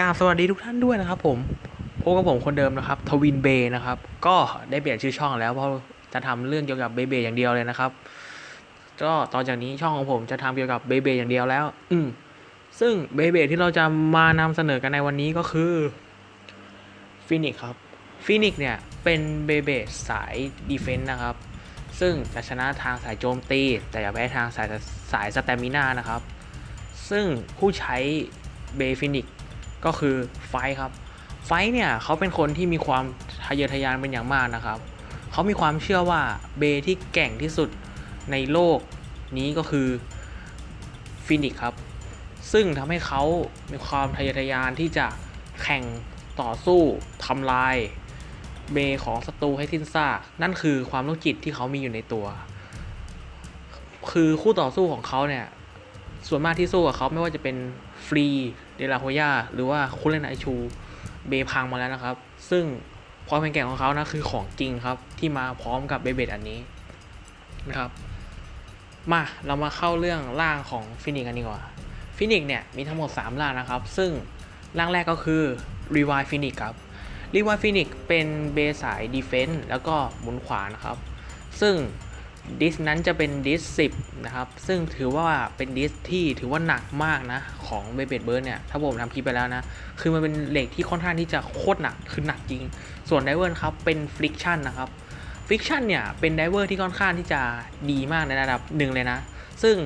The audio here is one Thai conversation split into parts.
ราบสวัสดีทุกท่านด้วยนะครับผมพบกับผมคนเดิมนะครับทวินเบย์นะครับ ก็ได้เปลี่ยนชื่อช่องแล้วเพราะจะทำเรื่องเกี่ยวกับเบย์เบย์อย่างเดียวเลยนะครับ ก็ต่อจากนี้ช่องของผมจะทำเกี่ยวกับเบย์เบย์อย่างเดียวแล้ว อืมซึ่งเบย์เบย์ที่เราจะมานำเสนอกันในวันนี้ก็คือฟินิกครับฟินิกเนี่ยเป็นเบย์เบย์สายดีเฟนต์นะครับ ซึ่งจะชนะทางสายโจมตี แต่อย่าแพ้ทางสายสายสเตมินานะครับ ซึ่งผู้ใช้เบฟินิก ก็คือไฟครับ ไฟเนี่ยเขาเป็นคนที่มีความทะเยอทะยานเป็นอย่างมากนะครับ เขามีความเชื่อว่าเบที่แก่งที่สุดในโลกนี้ก็คือฟินิกครับ ซึ่งทำให้เขามีความทะเยอทะยานที่จะแข่งต่อสู้ทำลายเบของศัตรูให้สิ้นซากนั่นคือความโรคจิตที่เขามีอยู่ในตัว คือคู่ต่อสู้ของเขาเนี่ย ส่วนมากที่สู้กับเขาไม่ว่าจะเป็น ฟรีเดลาโฮยาหรือว่าคุเรนไอชูเบพังมาแล้วนะครับ ซึ่งความเป็นแก่งของเขานะคือของจริงครับ ที่มาพร้อมกับเบเบดอันนี้นะครับ มาเรามาเข้าเรื่องร่างของฟินิกกันดีกว่าฟินิกเนี่ยมีทั้งหมด 3 ร่างนะครับ ซึ่งร่างแรกก็คือ r e v i v e Phoenix ครับ r e v i v e Phoenix เป็นเบสายดีเฟน s ์แล้วก็หมุนขวานะครับ ซึ่ง ดิสนั้นจะเป็นดิส10 นะครับ ซึ่งถือว่าเป็นดิสที่ถือว่าหนักมากนะ ของเบเบดเบิร์ดเนี่ย ถ้าผมทำคลิปไปแล้วนะ คือมันเป็นเหล็กที่ค่อนข้างที่จะโคตรหนัก คือหนักจริง ส่วนไดเวอร์ครับ เป็นฟลิกชันนะครับฟลิกชันเนี่ย เป็นไดเวอร์ที่ค่อนข้างที่จะดีมากในระดับหนึ่งเลยนะ ซึ่ง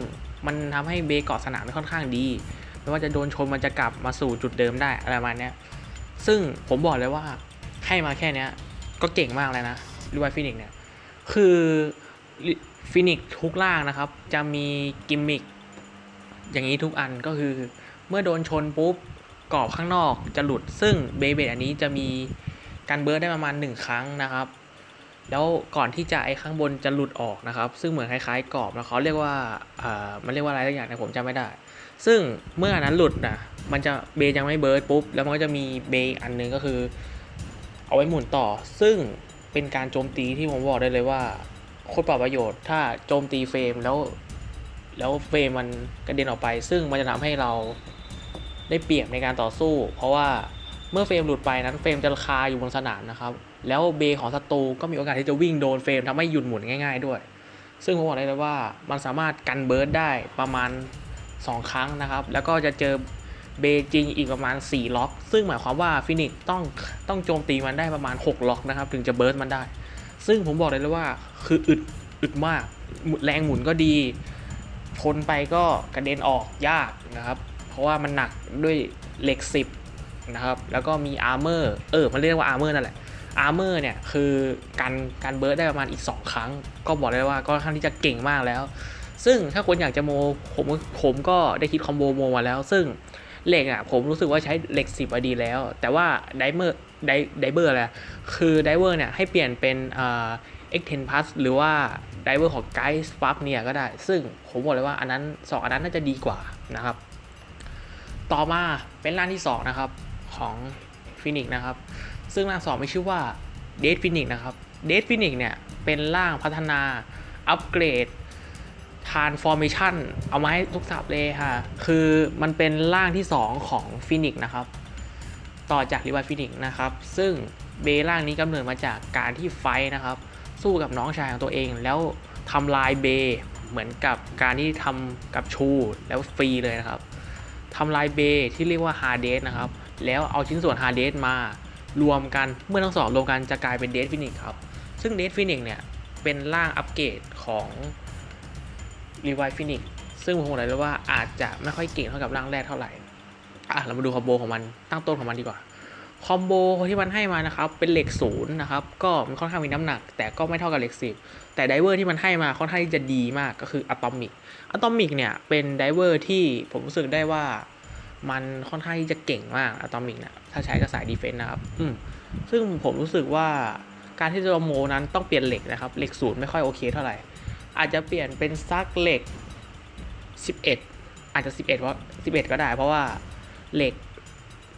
มันทำให้เบเกาะสนามได้ค่อนข้างดี ไม่ว่าจะโดนชนมันจะกลับมาสู่จุดเดิมได้อะไรประมาณเนี้ยซึ่งผมบอกเลยว่าให้มาแค่นี้ก็เก่งมากเลยนะรีไวฟินิกเนี่ย คือ ฟินิกทุกล่างนะครับ จะมีกิมมิคอย่างนี้ทุกอันก็คือ เมื่อโดนชนปุ๊บกรอบข้างนอกจะหลุดซึ่งเบเบดอันนี้จะมีการเบิร์ดได้ประมาณ 1 ครั้งนะครับ แล้วก่อนที่จะไอ้ข้างบนจะหลุดออกนะครับ ซึ่งเหมือนคล้ายๆกรอบแล้วเขาเรียกว่าอ่ามันเรียกว่าอะไรสักอย่างนะผมจำไม่ได้ ซึ่งเมื่ออันนั้นหลุดนะมันจะเบยังไม่เบิร์ดปุ๊บแล้วมันก็จะมีเบอันนึงก็คือ เอาไว้หมุนต่อ ซึ่งเป็นการโจมตีที่ผมบอกได้เลยว่า โคตรเปล่าประโยชน์ ถ้าโจมตีเฟรมแล้ว แล้วเฟรมมันกระเด็นออกไป ซึ่งมันจะทำให้เราได้เปรียบในการต่อสู้ เพราะว่าเมื่อเฟรมหลุดไปนั้นเฟรมจะคาอยู่บนสนามนะครับ แล้วเบของศัตรูก็มีโอกาสที่จะวิ่งโดนเฟรมทำให้หยุดหมุนง่าย ๆ ด้วย ซึ่งผมบอกได้เลยว่ามันสามารถกันเบิร์ดได้ประมาณ 2 ครั้งนะครับ แล้วก็จะเจอเบจริงอีกประมาณ 4 ล็อก ซึ่งหมายความว่าฟินิกต้องต้องโจมตีมันได้ประมาณ 6 ล็อกนะครับ ถึงจะเบิร์ดมันได้ ซึ่งผมบอกเลยเลยว่าคืออึดอึดมากแรงหมุนก็ดีชนไปก็กระเด็นออกยากนะครับ เพราะว่ามันหนักด้วยเหล็ก 10 นะครับ แล้วก็มีอาร์เมอร์เออมันเรียกว่าอาร์เมอร์นั่นแหละอาร์เมอร์เนี่ยคือการการเบิร์ดได้ประมาณอีก 2 ครั้ง ก็บอกเลยว่าก็ค่อนข้างที่จะเก่งมากแล้ว ซึ่งถ้าคนอยากจะโมผมผมก็ได้คิดคอมโบโมมาแล้ว ซึ่ง เหล็กอะผมรู้สึกว่าใช้เหล็ก10อดีแล้ว แต่ว่าไดเมอร์ไดไดเบอร์อะไรคือไดเวอร์เนี่ยให้เปลี่ยนเป็นเอ่า X10 Plus หรือว่าไดเวอร์ของ Guide Spark เนี่ยก็ได้ ซึ่งผมบอกเลยว่าอันนั้น2อันนั้นน่าจะดีกว่านะครับ ต่อมาเป็นร่างที่ 2 นะครับ ของ Phoenix นะครับ ซึ่งร่าง2มีชื่อว่า Dead Phoenix นะครับ Dead Phoenix เนี่ยเป็นร่างพัฒนาอัปเกรด Transformation เอามาให้ทุกสับเลยค่ะ คือมันเป็นร่างที่ 2 ของ Phoenix นะครับ ต่อจาก r e v i v e Phoenix นะครับ ซึ่งเบร่างนี้กำเนิดมาจากการที่ไฟท์นะครับ สู้กับน้องชายของตัวเอง แล้วทำลายเบเหมือนกับการที่ทำกับชูแล้วฟรีเลยนะครับทำลายเบที่เรียกว่าฮาร์เดสนะครับ แล้วเอาชิ้นส่วนฮาร์เดสมารวมกันเมื่อทั้งสองรวมกันจะกลายเป็นเด d ฟินิกครับ ซึ่งเด d ฟินิกเนี่ยเป็นร่างอัปเกรดของ รีไวฟินิกซึ่งผมบอกเลยว่าอาจจะไม่ค่อยเก่งเท่ากับร่างแรกเท่าไหร่อะเรามาดูคอมโบของมันตั้งต้นของมันดีกว่าคอมโบที่มันให้มานะครับเป็นเหล็กศูนย์นะครับก็มันค่อนข้างมีน้ำหนัก แต่ก็ไม่เท่ากับเหล็กสิบแต่ไดเวอร์ที่มันให้มาค่อนข้างที่จะดีมากก็คืออะตอมิกอะตอมิกเนี่ยเป็นไดเวอร์ที่ผมรู้สึกได้ว่ามันค่อนข้างที่จะเก่งมากอะตอมิกเนี่ยถ้าใช้กับสายดีเฟนต์นะครับอืมซึ่งผมรู้สึกว่าการที่จะโมนั้นต้องเปลี่ยนเหล็กนะครับเหล็กศูนย์ไม่ค่อยโอเคเท่าไหร่ อาจจะเปลี่ยนเป็นซักเหล็ก 11 อาจจะ 11 เพราะ 11 ก็ได้ เพราะว่าเหล็ก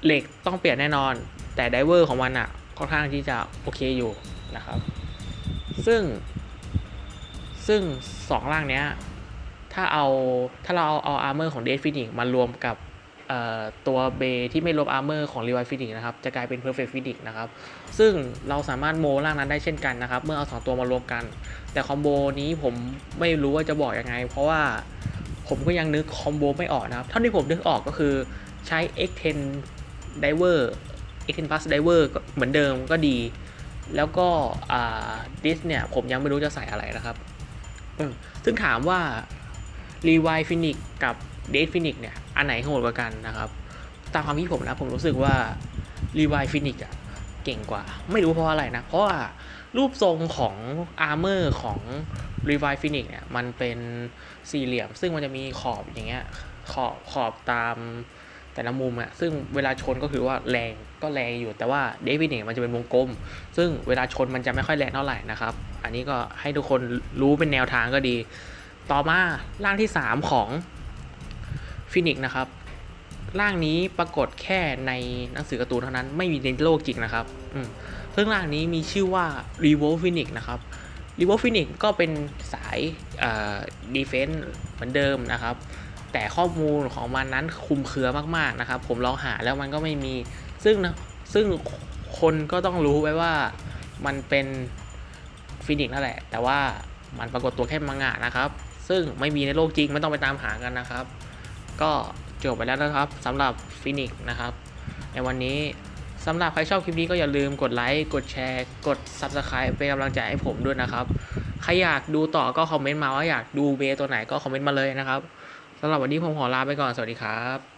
เหล็กต้องเปลี่ยนแน่นอน แต่ไดเวอร์ของมันอะค่อนข้างที่จะโอเคอยู่นะครับ ซึ่ง ซึ่งสองร่างเนี้ย ถ้าเอาถ้าเราเอาเอาอาร์เมอร์ของเดฟฟินิกมารวมกับ ตัวเบที่ไม่ลบอาร์เมอร์ของ Revive Phoenix นะครับ จะกลายเป็น Perfect Phoenix นะครับ ซึ่งเราสามารถโมร่างนั้นได้เช่นกันนะครับ เมื่อเอาสองตัวมารวมกัน แต่คอมโบนี้ผมไม่รู้ว่าจะบอกยังไง เพราะว่าผมก็ยังนึกคอมโบไม่ออกนะครับ เท่าที่ผมนึกออกก็คือใช้ X10 Diver X10 Plus Diver เหมือนเดิมก็ดี แล้วก็ดิสเนี่ยผมยังไม่รู้จะใส่อะไรนะครับ ซึ่งถามว่า r e v i v e Phoenix กับ Dead Phoenix เนี่ย อันไหนโหดกว่ากันนะครับ ตามความคิดผมนะ ผมรู้สึกว่า r e v i v e Phoenix อะเก่งกว่า ไม่รู้เพราะอะไรนะ เพราะว่ารูปทรงของ Armor ของ r e v i v e Phoenix เนี่ย มันเป็นสี่เหลี่ยม ซึ่งมันจะมีขอบอย่างเงี้ย ขอบขอบตามแต่ละมุมอะซึ่งเวลาชนก็คือว่าแรงก็แรงอยู่ แต่ว่า Dead Phoenix มันจะเป็นวงกลม ซึ่งเวลาชนมันจะไม่ค่อยแรงเท่าไหร่นะครับ อันนี้ก็ให้ทุกคนรู้เป็นแนวทางก็ดี ต่อมาร่างที่ 3 ของ ฟินิกนะครับร่างนี้ปรากฏแค่ในหนังสือการ์ตูนเท่านั้นไม่มีในโลกจริงนะครับอืซึ่งร่างนี้มีชื่อว่า r e v o l Phoenix นะครับ r e v o l Phoenix ก็เป็นสายเอ่อ defense เหมือนเดิมนะครับ แต่ข้อมูลของมันนั้นคุมเครือมากๆนะครับ ผมลองหาแล้วมันก็ไม่มี ซึ่งนะซึ่งคนก็ต้องรู้ไว้ว่ามันเป็นฟินิกนั่นแหละ แต่ว่ามันปรากฏตัวแค่มังงะนะครับ ซึ่งไม่มีในโลกจริงไม่ต้องไปตามหากันนะครับ ก็จบไปแล้วนะครับสำหรับฟินิกนะครับ ในวันนี้สำหรับใครชอบคลิปนี้ก็อย่าลืมกดไลค์ กดแชร์ กด Subscribe เป็นกำลังใจให้ผมด้วยนะครับ ใครอยากดูต่อก็คอมเมนต์มาว่าอยากดูเบตัวไหนก็คอมเมนต์มาเลยนะครับสำหรับวันนี้ผมขอลาไปก่อน สวัสดีครับ